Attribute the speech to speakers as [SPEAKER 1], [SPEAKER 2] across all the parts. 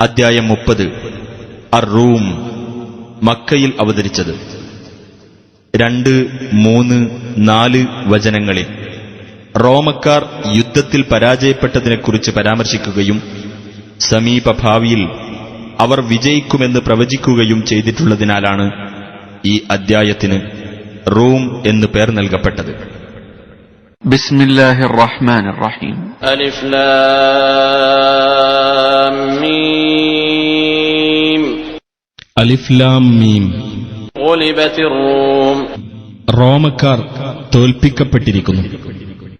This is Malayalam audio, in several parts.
[SPEAKER 1] അധ്യായം മുപ്പത്. അർറൂം മക്കയിൽ അവതരിച്ചത്. രണ്ട് മൂന്ന് നാല് വചനങ്ങളിൽ. റോമക്കാർ യുദ്ധത്തിൽ പരാജയപ്പെട്ടതിനെക്കുറിച്ച് പരാമർശിക്കുകയും സമീപഭാവിയിൽ അവർ വിജയിക്കുമെന്ന് പ്രവചിക്കുകയും ചെയ്തിട്ടുള്ളതിനാലാണ് ഈ അദ്ധ്യായത്തിന് റൂം എന്ന് പേർ നൽകപ്പെട്ടത്.
[SPEAKER 2] ബിസ്മില്ലാഹിർ
[SPEAKER 3] റഹ്മാൻ റഹീം. അലിഫ്
[SPEAKER 4] അലിഫ്ലാം മീം
[SPEAKER 3] غلبت الروم
[SPEAKER 4] റോമക്കാർ തോൽപ്പിക്കപ്പെട്ടിരിക്കുന്നു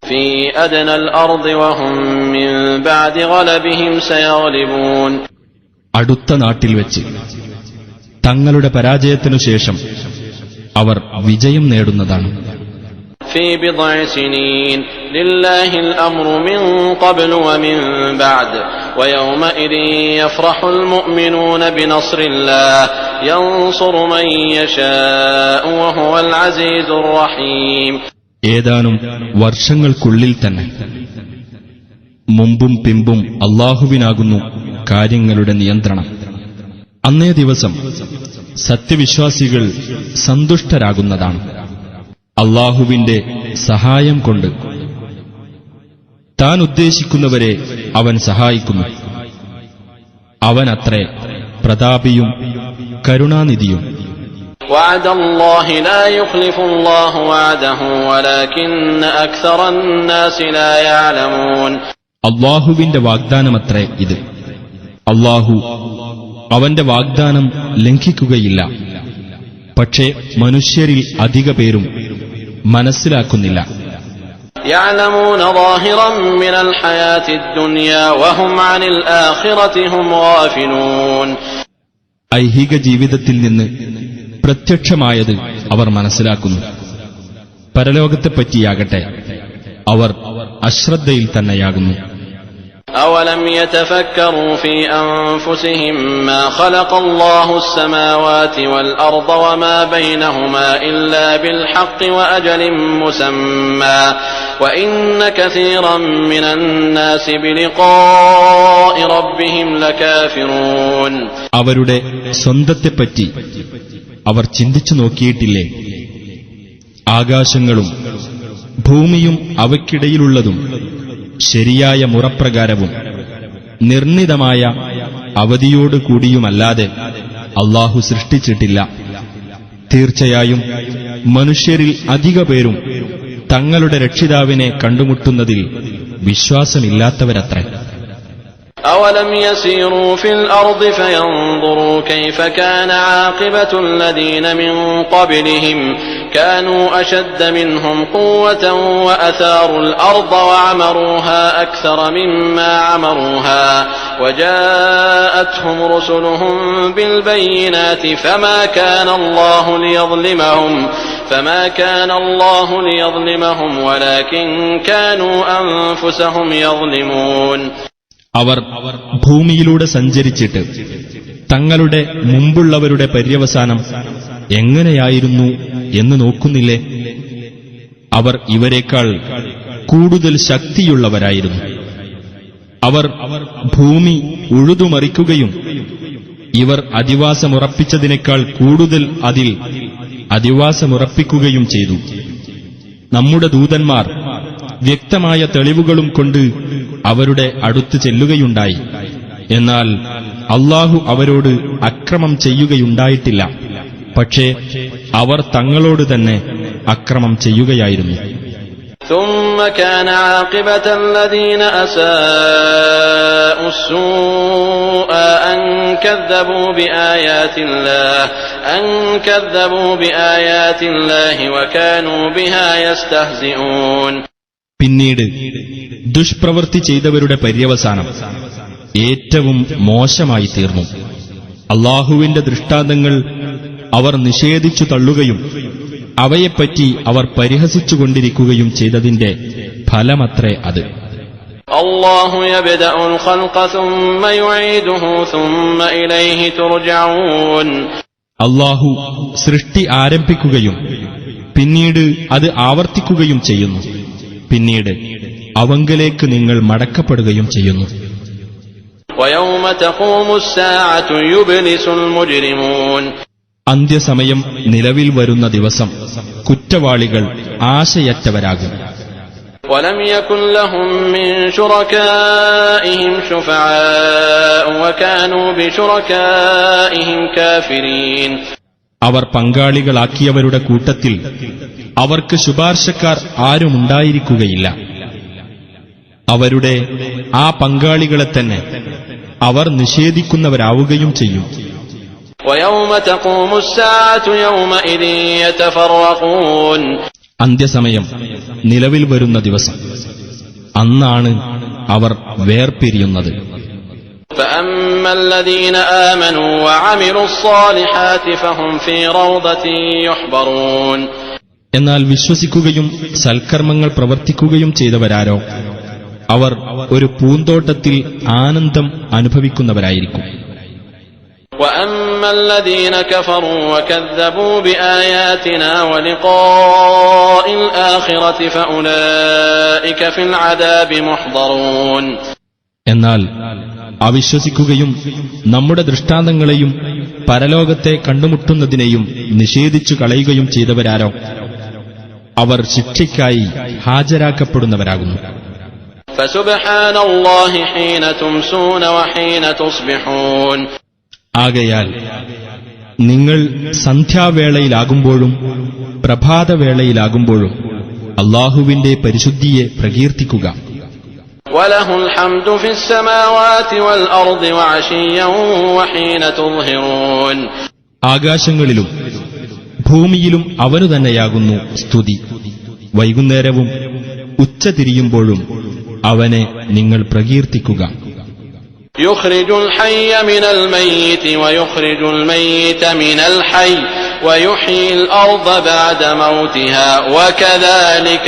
[SPEAKER 3] في أدنى الأرض وهم من بعد غلبهم سيغلبون
[SPEAKER 4] അടുത്ത നാട്ടിൽ വെച്ച് തങ്ങളുടെ പരാജയത്തിനു ശേഷം അവർ വിജയം നേടുന്നതാണ്
[SPEAKER 3] في بضع سنين لله الأمر من قبل ومن بعد ويومئذ يفرح المؤمنون بنصر الله ينصر من يشاء وهو العزيز الرحيم
[SPEAKER 4] ഏതാനും വർഷങ്ങൾക്കുള്ളിൽ തന്നെ മുമ്പും പിമ്പും അള്ളാഹുവിനാകുന്നു കാര്യങ്ങളുടെ നിയന്ത്രണം അന്നേ ദിവസം സത്യവിശ്വാസികൾ സന്തുഷ്ടരാകുന്നതാണ് അള്ളാഹുവിന്റെ സഹായം കൊണ്ട് താൻ ഉദ്ദേശിക്കുന്നവരെ അവൻ സഹായിക്കുന്നു അവനത്രേ പ്രതാപിയും കരുണാനിധിയും
[SPEAKER 3] وعد الله لا يخلف الله وعده ولكن أكثر الناس لا يعلمون
[SPEAKER 4] അള്ളാഹുവിന്റെ വാഗ്ദാനമത്രേ ഇത് അള്ളാഹു അവന്റെ വാഗ്ദാനം ലംഘിക്കുകയില്ല പക്ഷേ മനുഷ്യരിൽ അധിക പേരും മനസ്സിലാക്കുന്നില്ല
[SPEAKER 3] يعلمون ظاهرا من الحياة الدنيا وهم عن الآخرة هم غافلون
[SPEAKER 4] ഐഹിക ജീവിതത്തിൽ നിന്ന് പ്രത്യക്ഷമായത് അവർ മനസ്സിലാക്കുന്നു പരലോകത്തെപ്പറ്റിയാകട്ടെ അവർ അശ്രദ്ധയിൽ തന്നെയാകുന്നു
[SPEAKER 3] أولم يتفكروا في أنفسهم ما خلق الله السماوات والأرض وما بينهما إلا بالحق وأجل مسمى وإن كثيرا من الناس بلقاء ربهم لكافرون
[SPEAKER 4] അവരുടെ സ്വന്തത്തെപ്പറ്റി അവർ ചിന്തിച്ചു നോക്കിയിട്ടില്ലേ ആകാശങ്ങളും ഭൂമിയും അവയ്ക്കിടയിലുള്ളതും ശരിയായ മുറപ്രകാരവും നിർണിതമായ അവധിയോടുകൂടിയുമല്ലാതെ അള്ളാഹു സൃഷ്ടിച്ചിട്ടില്ല. തീർച്ചയായും മനുഷ്യരിൽ അധിക പേരും തങ്ങളുടെ രക്ഷിതാവിനെ കണ്ടുമുട്ടുന്നതിൽ വിശ്വാസമില്ലാത്തവരത്രേ.
[SPEAKER 3] أولم يسيروا في الأرض فينظروا كيف كان عاقبة الذين من قبلهم كانوا أشد منهم قوة وأثاروا الأرض وعمروها أكثر مما عمروها وجاءتهم رسلهم بالبينات فما كان الله ليظلمهم فما كان الله ليظلمهم ولكن كانوا أنفسهم يظلمون
[SPEAKER 4] അവർ ഭൂമിയിലൂടെ സഞ്ചരിച്ചിട്ട് തങ്ങളുടെ മുമ്പുള്ളവരുടെ പര്യവസാനം എങ്ങനെയായിരുന്നു എന്ന് നോക്കുന്നില്ലേ? അവർ ഇവരെക്കാൾ കൂടുതൽ ശക്തിയുള്ളവരായിരുന്നു. അവർ ഭൂമി ഉഴുതുമറിക്കുകയും ഇവർ അധിവാസമുറപ്പിച്ചതിനേക്കാൾ കൂടുതൽ അതിൽ അധിവാസമുറപ്പിക്കുകയും ചെയ്തു. നമ്മുടെ ദൂതന്മാർ വ്യക്തമായ തെളിവുകളും കൊണ്ട് അവരുടെ അടുത്ത് ചെല്ലുകയുണ്ടായി എന്നാൽ അള്ളാഹു അവരോട് അക്രമം ചെയ്യുകയുണ്ടായിട്ടില്ല പക്ഷേ അവർ തങ്ങളോട് തന്നെ അക്രമം ചെയ്യുകയായിരുന്നു
[SPEAKER 3] ثم كان عاقبة الذين أساءوا السوء أن كذبوا بآيات الله أن كذبوا بآيات الله وكانوا بها يستهزئون
[SPEAKER 4] പിന്നീട് ദുഷ്പ്രവൃത്തി ചെയ്തവരുടെ പര്യവസാനം ഏറ്റവും മോശമായി തീർന്നു അള്ളാഹുവിന്റെ ദൃഷ്ടാന്തങ്ങൾ അവർ നിഷേധിച്ചു തള്ളുകയും അവയെപ്പറ്റി അവർ പരിഹസിച്ചുകൊണ്ടിരിക്കുകയും ചെയ്തതിന്റെ ഫലമത്രേ അത്. അള്ളാഹു സൃഷ്ടി ആരംഭിക്കുകയും പിന്നീട് അത് ആവർത്തിക്കുകയും ചെയ്യുന്നു. പിന്നീട് അവങ്കലേക്ക് നിങ്ങൾ മടക്കപ്പെടുകയും ചെയ്യുന്നു
[SPEAKER 3] ويوم تقوم الساعة يبلس المجرمون
[SPEAKER 4] അന്ത്യസമയം നിലവിൽ വരുന്ന ദിവസം കുറ്റവാളികൾ ആശയറ്റവരാകും
[SPEAKER 3] ولم يكن لهم من شركائهم شفعاء وكانوا بشركائهم كافرين
[SPEAKER 4] അവർ പങ്കാളികളാക്കിയവരുടെ കൂട്ടത്തിൽ അവർക്ക് ശുപാർശക്കാർ ആരുമുണ്ടായിരിക്കുകയില്ല അവരുടെ ആ പങ്കാളികളെ തന്നെ അവർ നിഷേധിക്കുന്നവരാവുകയും ചെയ്യും. അന്ത്യസമയം നിലവിൽ വരുന്ന ദിവസം. അന്നാണ് അവർ വേർപിരിയുന്നത്. എന്നാൽ വിശ്വസിക്കുകയും സൽക്കർമ്മങ്ങൾ പ്രവർത്തിക്കുകയും ചെയ്തവരാരോ? അവർ ഒരു പൂന്തോട്ടത്തിൽ ആനന്ദം അനുഭവിക്കുന്നവരായിരിക്കും
[SPEAKER 3] وأما الذين كفروا وكذبوا بآياتنا ولقاء الآخرة فأولئك في العذاب محضرون
[SPEAKER 4] എന്നാൽ അവിശ്വസിക്കുകയും നമ്മുടെ ദൃഷ്ടാന്തങ്ങളെയും പരലോകത്തെ കണ്ടുമുട്ടുന്നതിനെയും നിഷേധിച്ചു കളയുകയും ചെയ്തവരാരോ അവർ ശിക്ഷയ്ക്കായി ഹാജരാക്കപ്പെടുന്നവരാകുന്നു ആകയാൽ നിങ്ങൾ സന്ധ്യാവേളയിലാകുമ്പോഴും പ്രഭാതവേളയിലാകുമ്പോഴും അള്ളാഹുവിന്റെ പരിശുദ്ധിയെ പ്രകീർത്തിക്കുക. ആകാശങ്ങളിലും ഭൂമിയിലും അവനു തന്നെയാകുന്നു സ്തുതി. വൈകുന്നേരവും ഉച്ച തിരിയുമ്പോഴും അവനെ നിങ്ങൾ പ്രകീർത്തിക്കുക
[SPEAKER 3] يخرج الحي من الميت ويخرج الميت من الحي ويحيي الأرض بعد موتها وكذلك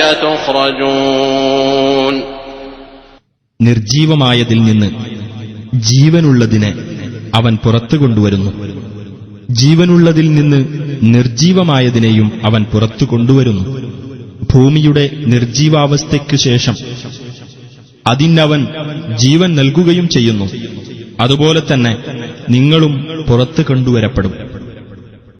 [SPEAKER 3] تخرجون
[SPEAKER 4] നിർജീവമായതിൽ നിന്ന് ജീവനുള്ളതിനെ അവൻ പുറത്തു കൊണ്ടുവരുന്നു ജീവനുള്ളതിൽ നിന്ന് നിർജീവമായതിനെയും അവൻ പുറത്തു കൊണ്ടുവരുന്നു ഭൂമിയുടെ നിർജീവാവസ്ഥയ്ക്കു ശേഷം അതിനവൻ ജീവൻ നൽകുകയും ചെയ്യുന്നു. അതുപോലെ തന്നെ നിങ്ങളും പുറത്തു കൊണ്ടുവരപ്പെടും.